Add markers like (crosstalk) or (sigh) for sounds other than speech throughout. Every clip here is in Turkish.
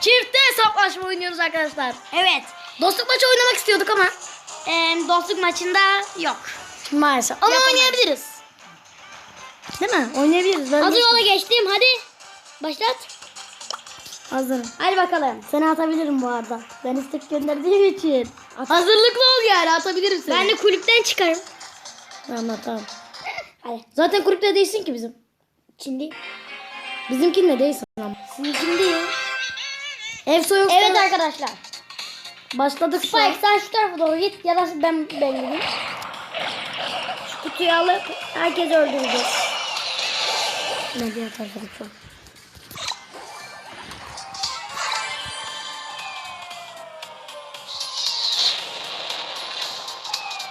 Çifte hesaplaşma oynuyoruz arkadaşlar. Evet. Dostluk maçı oynamak istiyorduk ama Ee, dostluk maçında yok. maalesef. Ama Yapamayız. oynayabiliriz. Değil mi? Oynayabiliriz. Ben Hazır yola geçtim hadi. Başlat. Hazırım. Hadi bakalım. Seni atabilirim bu arada. Ben istek gönderdiğim için. Hazırlıklı ol yani atabilirim seni. Ben de kulüpten çıkarım. Tamam tamam. Hadi. Zaten kulüpte değilsin ki bizim. Şimdi. Bizimkinde değilsin ama. Şimdi ya. Ev soyun. Evet arkadaşlar. Başladık şu an. Spike sen şu tarafa doğru git ya da ben ben gideyim. Şu kutuyu alıp herkes öldürecek. Ne diye başladık şu an.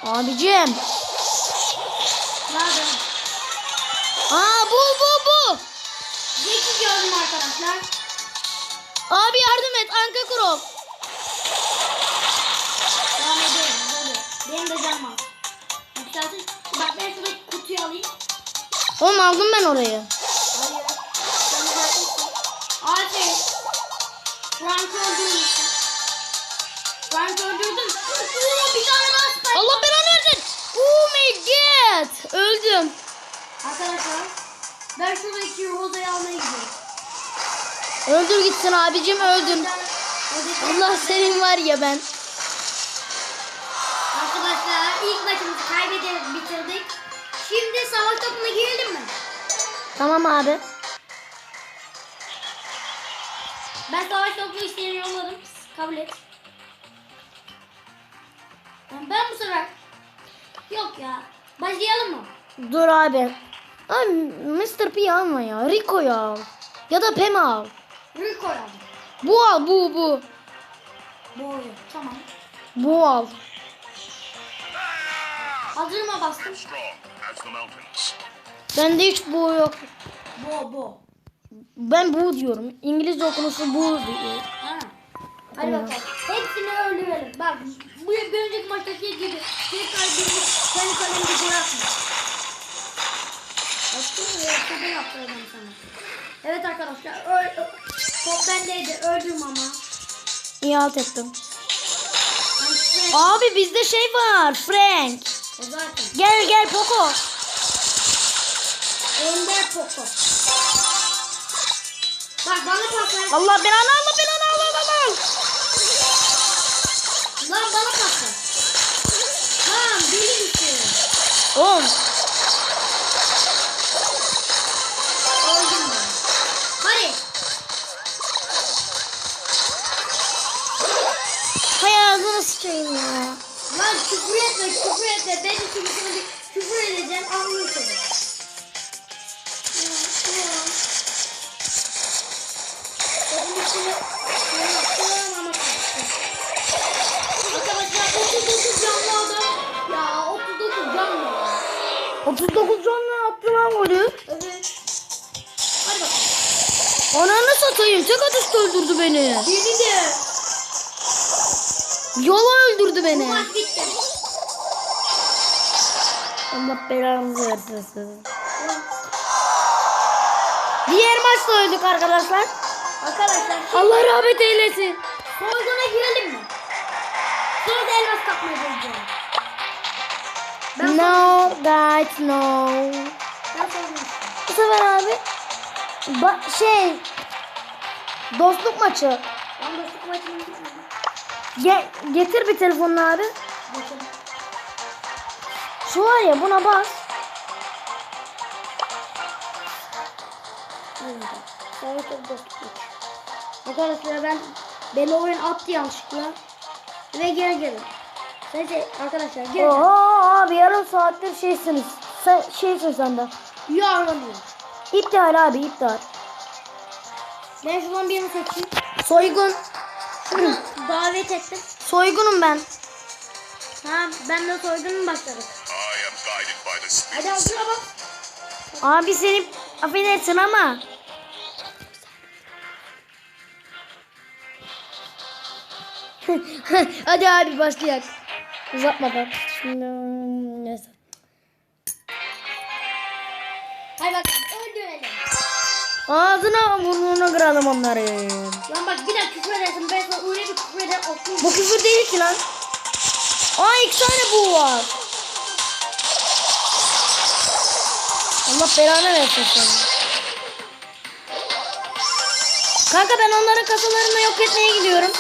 Abicim. Nerede? Aa bu bu bu. Zeki gördüm arkadaşlar. Abi yardım et Anka Kurov. Devam ediyorum. Böyle. Benim de canım. Yükseltin. Bak ben şuradaki kutuyu alayım. Oğlum aldım ben orayı. Hayır. Sen. Aferin. Frank öldürmüşsün. Frank öldürdüm. Oo, bir tane daha spike. Allah belanı versin. Oh my god. Öldüm. Arkadaşlar ben şuradaki rozayı almaya gidiyorum. Öldür gitsin abicim rozayı- Allah senin var ya ben. Arkadaşlar ilk maçımızı kaybederek bitirdik. Şimdi savaş topuna girelim mi? Tamam abi. Ben savaş topu isteğini yolladım. Kabul et. Ben, bu sefer... Yok ya. Başlayalım mı? Dur abi. Abi Mr. P alma ya. Rico'yu al. Ya da Pam al. Rico aldım. Bu al bu bu. Doğru. Tamam. Bu al. Hazırıma bastım. Bende hiç bu yok. Bo bo. Ben bu diyorum. İngilizce okunuşu bu diyor. Ha. Hadi bakalım. Hepsini öldürelim. Bak bu bir önceki maçtaki gibi. Bir kalbini kendi kalemizi gol atma. Açtın mı ya? Şuradan sana. Evet arkadaşlar. Öl, top bendeydi. Öldüm ama. İyi alt ettim. Abi bizde şey var. Frank. O zaten. Gel gel Poco. Ender Poco. Bak bana pas ver. Allah belanı Allah belanı Allah Allah. Lan bana ver. Tamam deli misin? Oğlum. Küfür etme küfür etme. Ben şimdi sana küfür edeceğim anlıyorsun. Arkadaşlar 39 canlı adam. Ya 39 canlı. 39 canlı attı lan golü. Evet. Hadi bakalım. Ananı satayım. Tek atışta öldürdü beni. Beni de. Yola öldürdü beni. Allah belanızı versin. Diğer maçta öldük arkadaşlar. Arkadaşlar Allah rahmet eylesin. soyguna girelim mi? Sonra da elmas çalışacağım. Ben No guys no. Bu sefer abi ba- şey dostluk maçı. Ben dostluk maçını. Ge- getir bir telefonunu abi. Şu var ya buna bas. Sonra çok dostluk. Arkadaşlar ben belli oyun attı yanlışlıkla. Ve geri gelin. Neyse arkadaşlar gelin. Oo abi yarım saattir şeysiniz. Sen, şeysin sen de. Yarlanıyorum. İptal abi iptal. Ben şuradan birini seçeyim. Soygun. Şunu (clears throat) davet ettim. Soygunum ben. Ha ben de soygunun başladık. Hadi hazır bak. Abi seni affedersin ama. (laughs) Hadi abi başlayak. Uzatmadan. Şimdi Ağzına burnuna kıralım onları. Lan bak bir daha küfür edersin. Ben sana öyle bir küfür ederim. Bu küfür değil ki lan. Aa iki tane bu var. Allah belanı versin seni. Kanka ben onların kasalarını yok etmeye gidiyorum.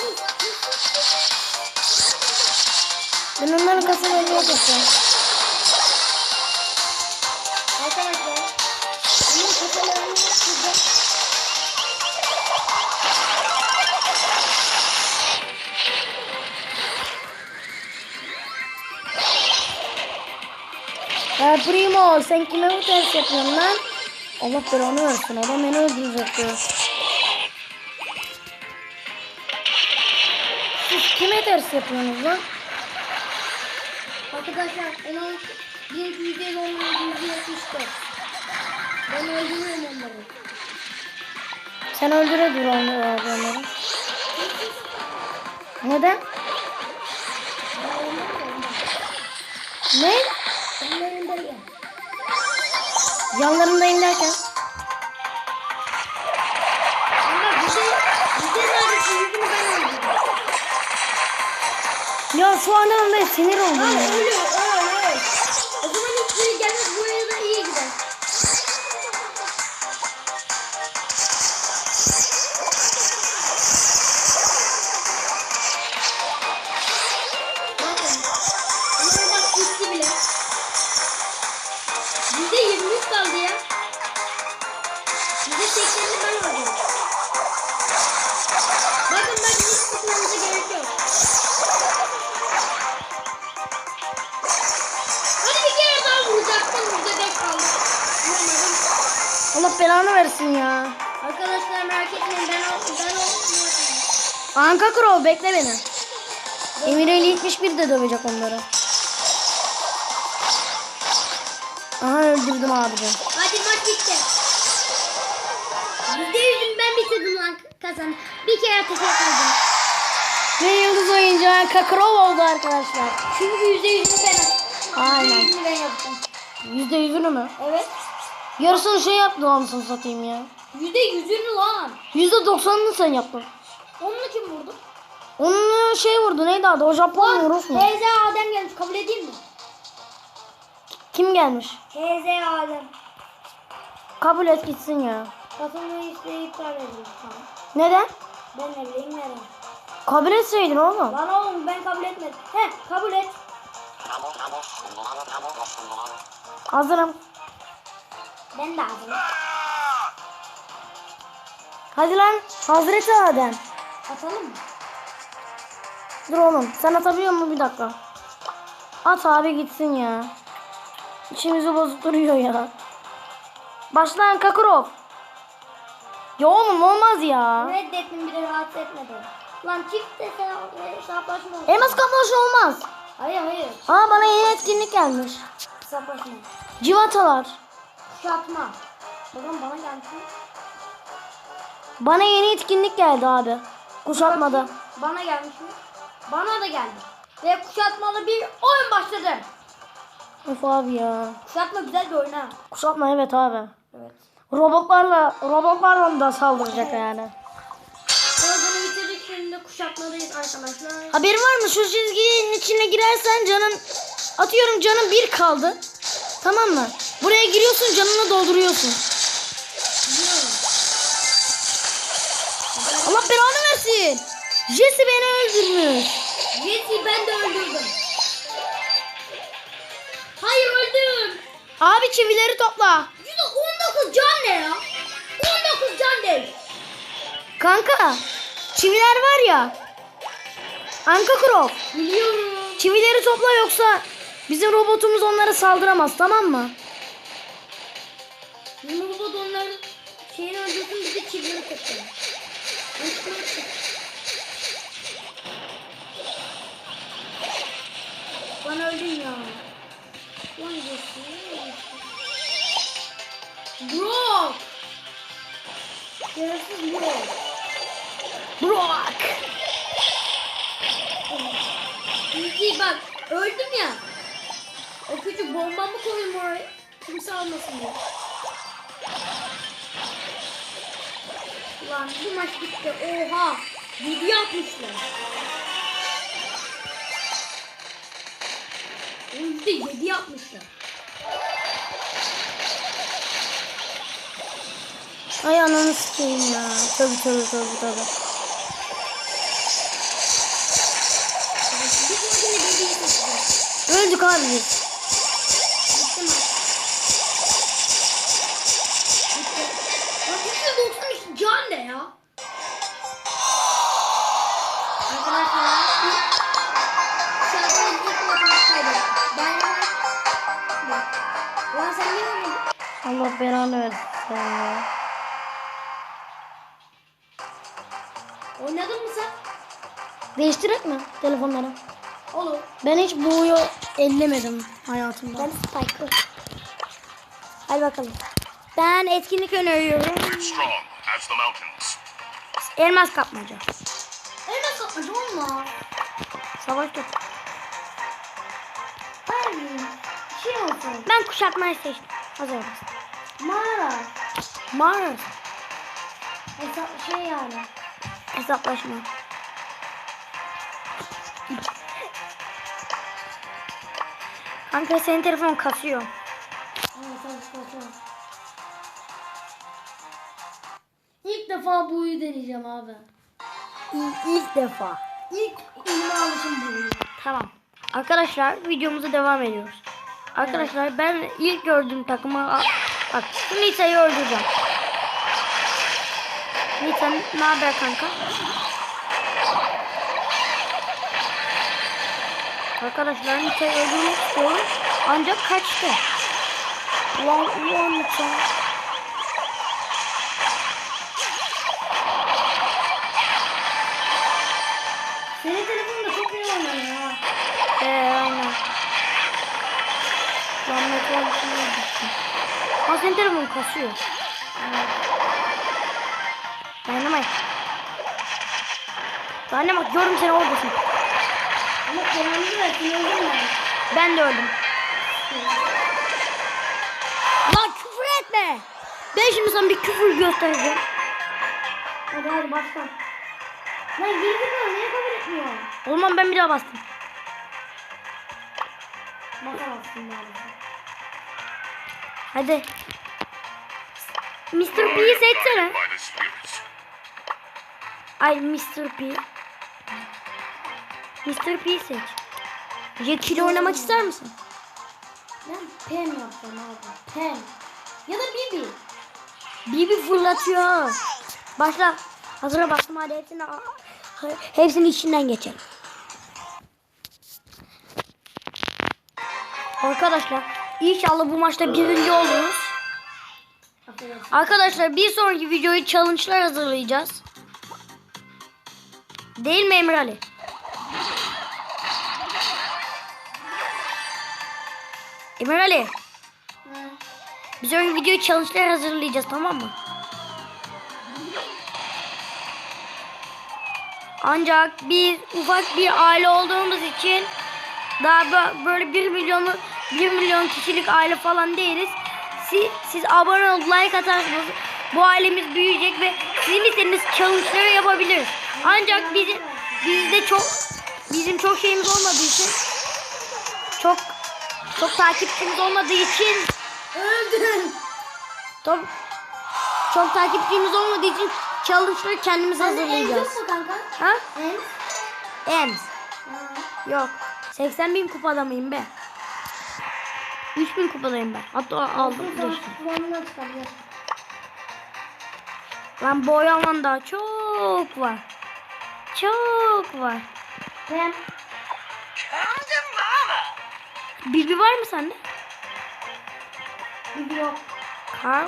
Ben onların kasalarını yok edeceğim. Ya Primo sen kime bu ters yapıyorsun lan? Allah belanı versin adam beni öldürecek diyor. Siz kime ters yapıyorsunuz lan? Arkadaşlar yüzde olmayan yüzde yetmişti. Ben öldürüyorum onları. Sen öldüre dur onları abi onları. Neden? Ne? Yüzünü ben öldürdüm. Ya şu an anda sinir oldum ya. ölüyor, Allah belanı versin ya. Arkadaşlar merak etmeyin ben o ben o Anka Crow bekle beni. Emir Ali 71 de dövecek onları. Aha öldürdüm abicim. Hadi maç bitti. Yüzde yüzün ben bitirdim lan kazan. Bir kere teşekkür ederim. Ve yıldız oyuncu Anka Crow oldu arkadaşlar. Çünkü yüzde yüzünü ben Yüzde Aynen. yüzünü ben yaptım. Yüzde yüzünü mü? Evet. Yarısını şey yaptı anasını satayım ya. Yüzde yüzünü lan. Yüzde doksanını sen yaptın. Onunla kim vurdu? Onun şey vurdu neydi adı? O Japon mu Rus mu? Teyze Adem gelmiş kabul edeyim mi? Kim gelmiş? Teyze Adem. Kabul et gitsin ya. Katılmayı isteği iptal. Tamam. Neden? Ben ne bileyim neden. Kabul etseydin oğlum. Lan oğlum ben kabul etmedim. He kabul et. Hazırım. Ben de aldım. Hadi lan. Hazreti Adem. Atalım mı? Dur oğlum. Sen atabiliyor musun bir dakika? At abi gitsin ya. İçimizi bozup duruyor ya. Başlayan Kakurov. Ya oğlum olmaz ya. Reddettim bir de rahatsız etmedi. Lan çift de sen hesaplaşma olsun. Elmas kaploş olmaz. Hayır hayır. Aa bana yeni etkinlik gelmiş. Hesaplaşma. Civatalar. Kuşatma. Bakalım bana gelmiş mi? Bana yeni etkinlik geldi abi. Kuşatmada. Bana gelmiş mi? Bana da geldi. Ve kuşatmalı bir oyun başladı. Of abi ya. Kuşatma güzel bir oyun ha. Kuşatma evet abi. Evet. Robotlarla robotlarla da saldıracak yani. Sözünü bitirdik şimdi kuşatmadayız arkadaşlar. Haberin var mı? Şu çizginin içine girersen canın atıyorum canın bir kaldı. Tamam mı? Buraya giriyorsun canını dolduruyorsun. Allah belanı versin. Jesse beni öldürmüş. Jesse'yi ben de öldürdüm. Hayır öldüm. Abi çivileri topla. 19 can ne ya? 19 can değil. Kanka çiviler var ya. Anka Krov. Biliyorum. Çivileri topla yoksa bizim robotumuz onlara saldıramaz tamam mı? Bizim robot onların şeyini öldürsün biz de çiftliğini tutacağız. Bana öldün ya. Lan Jesse. Brock. Yarasız Brock. Brock. İyi bak öldüm ya. O küçük bombamı koyayım oraya. Kimse almasın diye. Lan bu maç bitti. Oha. 7 yapmışlar. Yüzde 7 yapmışlar. Ay ananı sikeyim ya. Tabii tabii tabii tabii. Öldük abi biz. Allah belanı versin ya. Oynadın mı sen? Değiştirek mi telefonları? Olur. Ben hiç Blue'yu ellemedim hayatımda. Ben Spike'ı. Hadi bakalım. Ben etkinlik öneriyorum. Elmas kapmaca. Elmas kapmaca olma. Savaş top. Hayır. Şey olsun. Ben kuşatmayı seçtim. Hazır mısın? Mağara. Mağara. Hesap şey yani. Hesaplaşma. Kanka senin telefon kasıyor. İlk defa Blue'yu deneyeceğim abi. İlk, ilk defa. İlk elime alışım Blue'yu. Tamam. Arkadaşlar videomuza devam ediyoruz. Arkadaşlar ben ilk gördüğüm takımı bak şu Nita'yı öldüreceğim. Nita ne haber kanka? Arkadaşlar Nita'yı öldürmek istiyorum. Ancak kaçtı. Ulan ulan Nita. Lan metal içine düştüm. Aa senin telefonun kasıyor. Dynamite. Dynamite gördüm seni oradasın. Ama kendimizi versin öldüm ben. Ben de öldüm. Lan küfür etme. Ben şimdi sana bir küfür göstereceğim. Hadi hadi başla. Lan geri zekalı niye kabul etmiyor? O zaman ben bir daha bastım. Hadi. Mr. P'yi seçsene. Ay Mr. P. Mr. P seç. Jack ile oynamak ister misin? Ben pen yapacağım abi. Pen. Ya da Bibi. Bibi fırlatıyor. Başla. Hazıra bastım hadi hepsini hepsini içinden geçelim. Arkadaşlar inşallah bu maçta birinci oluruz. Arkadaşlar bir sonraki videoyu challenge'lar hazırlayacağız. Değil mi Emre Ali? Emre Ali. Bir sonraki videoyu challenge'lar hazırlayacağız tamam mı? Ancak biz ufak bir aile olduğumuz için daha bö- böyle 1 milyonu 1 milyon kişilik aile falan değiliz. Siz, siz abone olup like atarsanız bu ailemiz büyüyecek ve sizin istediğiniz challenge'ları yapabiliriz. Ancak bizim bizde çok bizim çok şeyimiz olmadığı için çok çok takipçimiz olmadığı için Öldün. çok, çok takipçimiz olmadığı için challenge'ları kendimiz el hazırlayacağız. kanka? Ha? Ems. Ha. Yok. 80 bin kupada mıyım be? 3000 kupadayım ben. Hatta aldım. Lan bu oyundan daha çok var. Çok var. Ben. Bilgi var mı sende? Bibi yok. Carl.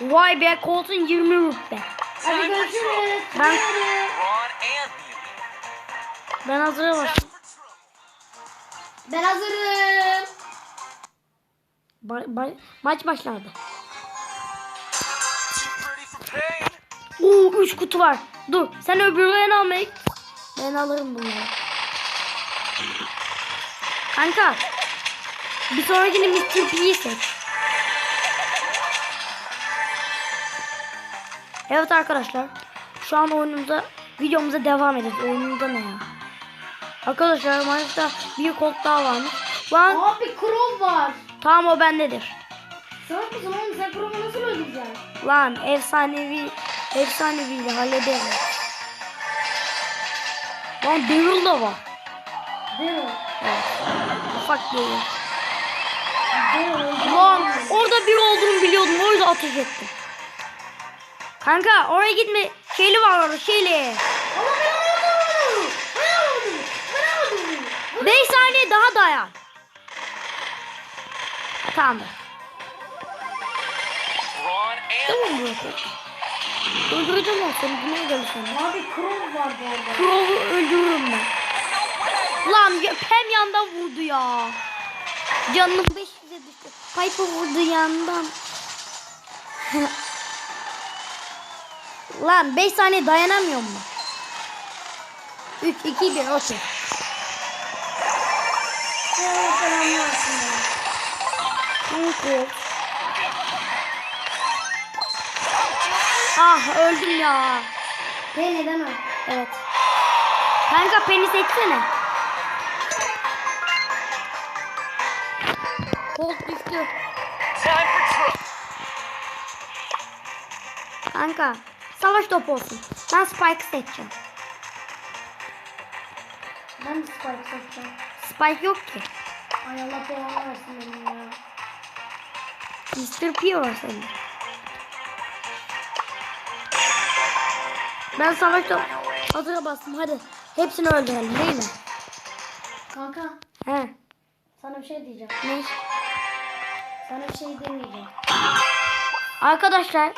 Vay be Colton 20 rütbe. Hadi görüşürüz. Ben-. Ben hazıra başladım. Ben hazırım. Ba- ba- maç pain. Oo 3 kutu var. Dur sen öbürlerini almaya git. Ben alırım bunları. Kanka. Bir sonrakini Mr. P'yi seç. Evet arkadaşlar. Şu an oyunumuza videomuza devam edeceğiz. Oyunumuzda ne ya? Arkadaşlar maçta bir kod daha varmış. Lan Abi Crow var. Tamam o bendedir. Salak mısın oğlum sen Crow'u nasıl öldüreceksin? Lan efsanevi efsanevi hallederim. Lan Daryl da var. Değil mi? Evet. Ufak mi? Lan orada bir olduğunu biliyordum. O yüzden ateş ettim. Kanka oraya gitme. Şeyli var orada şeyli. Ama ben alamadım. Ben alamadım. Ben alamadım. 5 saniye daha dayan. Tamamdır. Tamam bırakın. Öldüreceğim ben seni. Bu ne gelirsen. Abi Crow vardı orada. Crow'u öldürürüm ben. Lan ya- hem yandan vurdu ya. Canım 500'e düştü. Piper vurdu yandan. Lan 5 saniye dayanamıyor mu? 3, 2, 1, okey. Allah Kanka. Ah öldüm ya. Penny değil mi? Evet. Kanka peni seçsene. Colt düştü. Kanka savaş topu olsun. Ben Spike'ı seçeceğim. Ben de Spike satacağım. Spike yok ki. Ay Allah belanı versin benim ya. Mr. P var senin. Ben savaş topu. Hazıra bastım hadi. Hepsini öldürelim değil mi? Kanka He. sana bir şey diyeceğim. Ne? Sana bir şey demeyeceğim. Arkadaşlar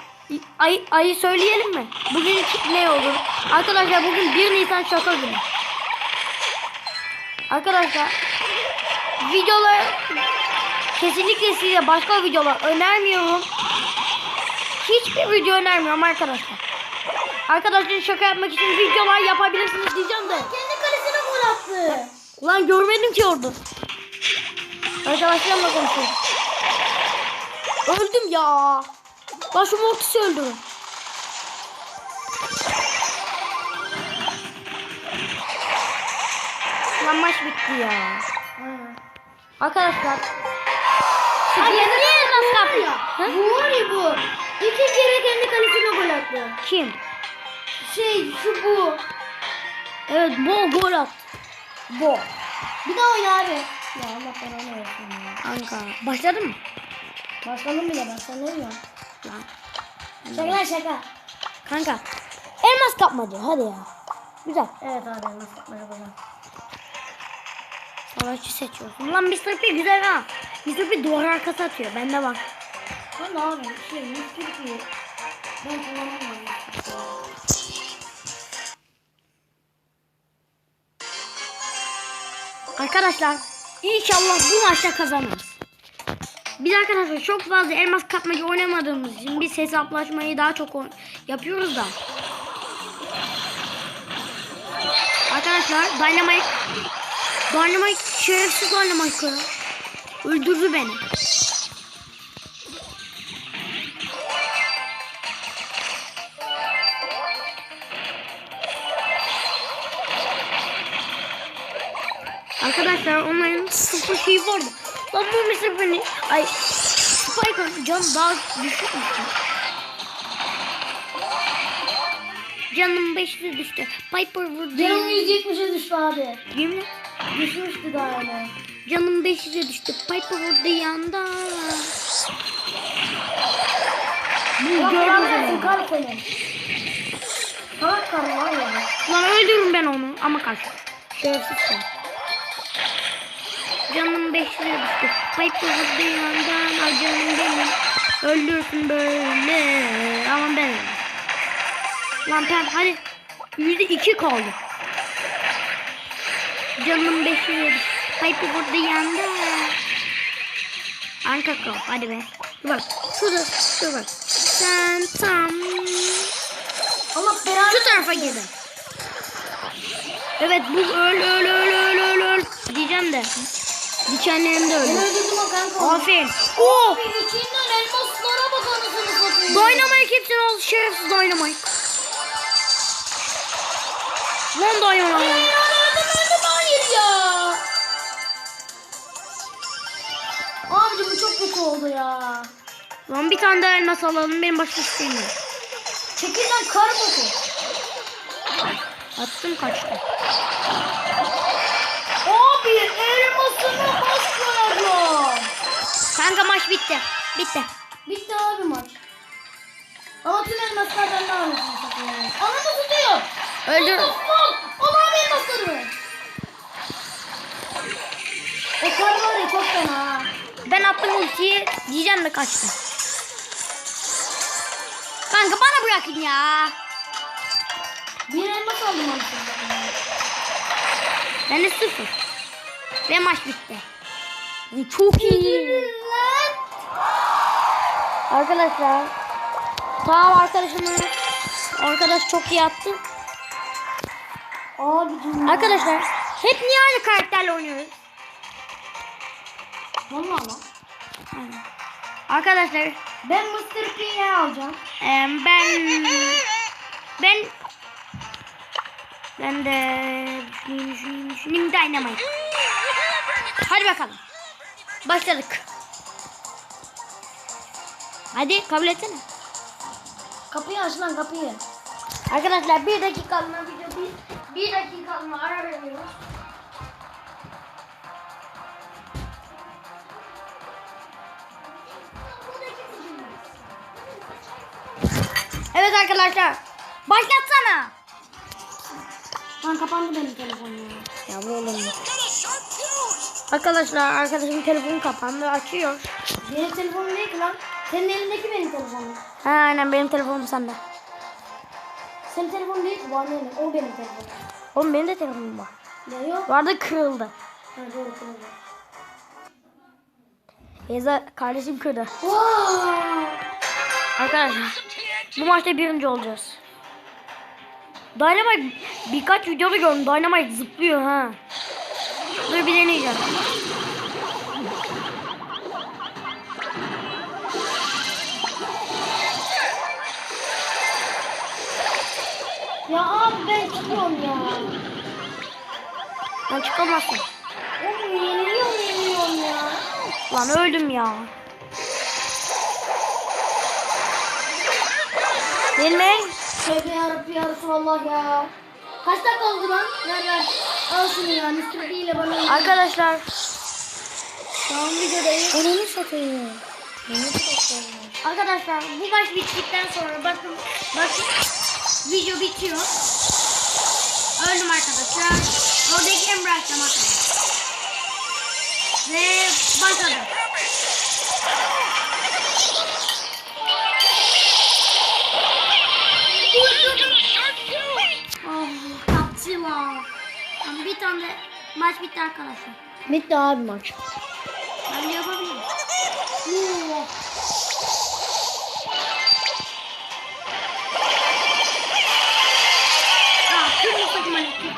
ay, ayı söyleyelim mi? Bugün ne olur? Arkadaşlar bugün 1 Nisan şaka günü. Arkadaşlar videolar kesinlikle size başka videolar önermiyorum. Hiçbir video önermiyorum arkadaşlar. Arkadaşlar şaka yapmak için videolar yapabilirsiniz diyeceğim de. Kendi kalesine gol attı. Ulan görmedim ki orada. Arkadaşlarımla konuşuyorum. Öldüm ya. Lan şu Mortis'i öldürün. Lan maç bitti ya. Arkadaşlar. Abi Niye niye nasıl var ya? Ha? Bu var ya bu. İki kere kendi kalesine gol attı. Kim? Şey şu bu. Evet Bo gol attı. Bo. Bir daha oyna abi. Ya Allah belanı versin ya. Kanka. Başladın mı? Başladım bile ne diyorum? Lan. Şaka şaka. Kanka. Elmas kapmaca hadi ya. Güzel. Evet abi yapma yapacağım. Savaşçı seçiyorsun. Lan Mr. P güzel ha. Mr. P duvar arkası atıyor. Bende bak. Ben yapayım? Şey Mr. P. Ben kullanamıyorum. Arkadaşlar inşallah bu maçta kazanırız. Biz arkadaşlar çok fazla elmas kapmacı oynamadığımız için biz hesaplaşmayı daha çok yapıyoruz da. Arkadaşlar Dynamite Dynamite şerefsiz Dynamite. Öldürdü beni. Arkadaşlar onların sıfır şey vardı. Lan bu mesela beni... Ay Spike'ın canı daha düşükmüş. Canım 500 düştü. Piper vurdu. Canım 170'e düştü abi. Yemin. Düşmüştü daha öyle. Canım 500'e düştü. Piper vurdu yanda. Bu gördüm. Salak kar var ya. Lan öldürürüm ben onu ama kaç. Şerefsiz sen. Canım 500'e düştü. Piper vurdu yandan. Ay canım benim. Öldürsün böyle. Ama ben. Lan pem hadi. Yüzde iki kaldı. Canım 500'e düştü. Piper vurdu yandan. Anka kal. Hadi be. Dur bak. Şurada. Dur bak. Sen tam. Allah belanı Şu tarafa gidin. Evet bu öl öl öl öl öl öl. Diyeceğim de. Dikenlerim de Ben öldü. öldürdüm o kanka. Aferin. Oo! Abi içinden elmaslara bak anasını satayım. Dynamite Kimsin o şerefsiz Dynamite? Lan Dynamite. Çok oldu ya. Lan bir tane daha elmas alalım. Benim başka isteğim yok. Çekilden kar boku. Attım kaçtı. Abi elmasını basmayacağım. Kanka maç bitti. Bitti. Bitti abi maç. Ama tüm elmaslar bende anasını satayım. Anamı tutuyor. Öldür. Fuck! Allah'ım Ben attım ultiyi. Diyeceğim de kaçtı. Kanka bana bırakın ya. Bir elmas aldım satayım. Ben de sıfır. Ve maç bitti. Çok iyi. Arkadaşlar. Tamam arkadaşımız. Arkadaş çok iyi attı. Ya. Arkadaşlar hep niye aynı karakterle oynuyoruz? Vallahi lan. Arkadaşlar Ben Mr. P'yi alacağım. e, ben ben ben de düşüneyim düşüneyim düşüneyim Dynamite. Hadi bakalım. Başladık. Hadi kabul etsene. Kapıyı aç lan kapıyı. Arkadaşlar bir dakikalığına video bir, bir dakikalığına ara veriyoruz. Evet arkadaşlar. Başlatsana. Lan kapandı benim telefonum ya. Yavru oğlum. Arkadaşlar arkadaşımın telefonu kapandı açıyor. Benim telefonum değil ki lan. Senin elindeki benim telefonum. Ha aynen benim telefonum sende. Senin telefonun değil ki bu annenin. O benim telefonum. Oğlum benim de telefonum var. Ne yok? Vardı kırıldı. Ha doğru doğru. Beyza kardeşim kırdı. Wow. Arkadaşlar bu maçta birinci olacağız. Dynamite birkaç videoda gördüm. Dynamite zıplıyor ha. Dur bir deneyeceğim. Ya abi ben çıkıyorum ya. Lan çıkamazsın. Oğlum yeniliyorum yeniliyorum ya. Lan öldüm ya. Yenme. Tövbe yarabbi ya Resulallah ya. Kaç dakika oldu lan? Ver ver. Al şunu ya. İle bana. Arkadaşlar. Tamam videodayız. Onu satayım. Arkadaşlar bu maç bittikten sonra bakın bakın video bitiyor. Öldüm arkadaşlar. Oradaki bıraktım arkadaşlar. Ve başladım. Bir tane de maç bitti arkadaşlar. Bitti abi maç. Ben yapabilirim.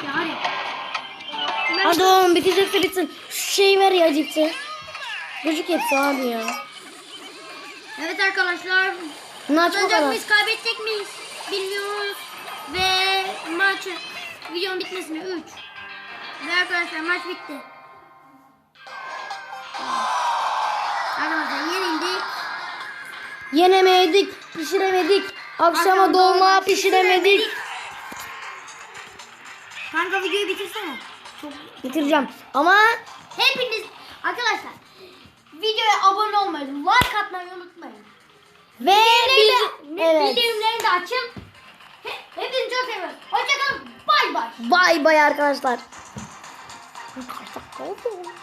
Ya hadi. Oğlum bitecekse bitsin. Şu şeyi ver ya cipsi. Çocuk hepsi abi ya. Evet arkadaşlar. Maç bu kadar. mıyız kaybedecek miyiz bilmiyoruz. Ve maçı videonun bitmesine 3. Ve arkadaşlar maç bitti. Arkadaşlar yenildik. Yenemedik, pişiremedik. Akşama Akşam dolma dolma pişiremedik. Kanka videoyu bitirsene. Çok Bitireceğim. Ama Hepiniz arkadaşlar videoya abone olmayı, like atmayı unutmayın. ve biz evet. Bildirimleri de açın. He- Hepinizi çok seviyoruz. Hoşçakalın. Bay bay. Bay bay arkadaşlar. 你打算搞走？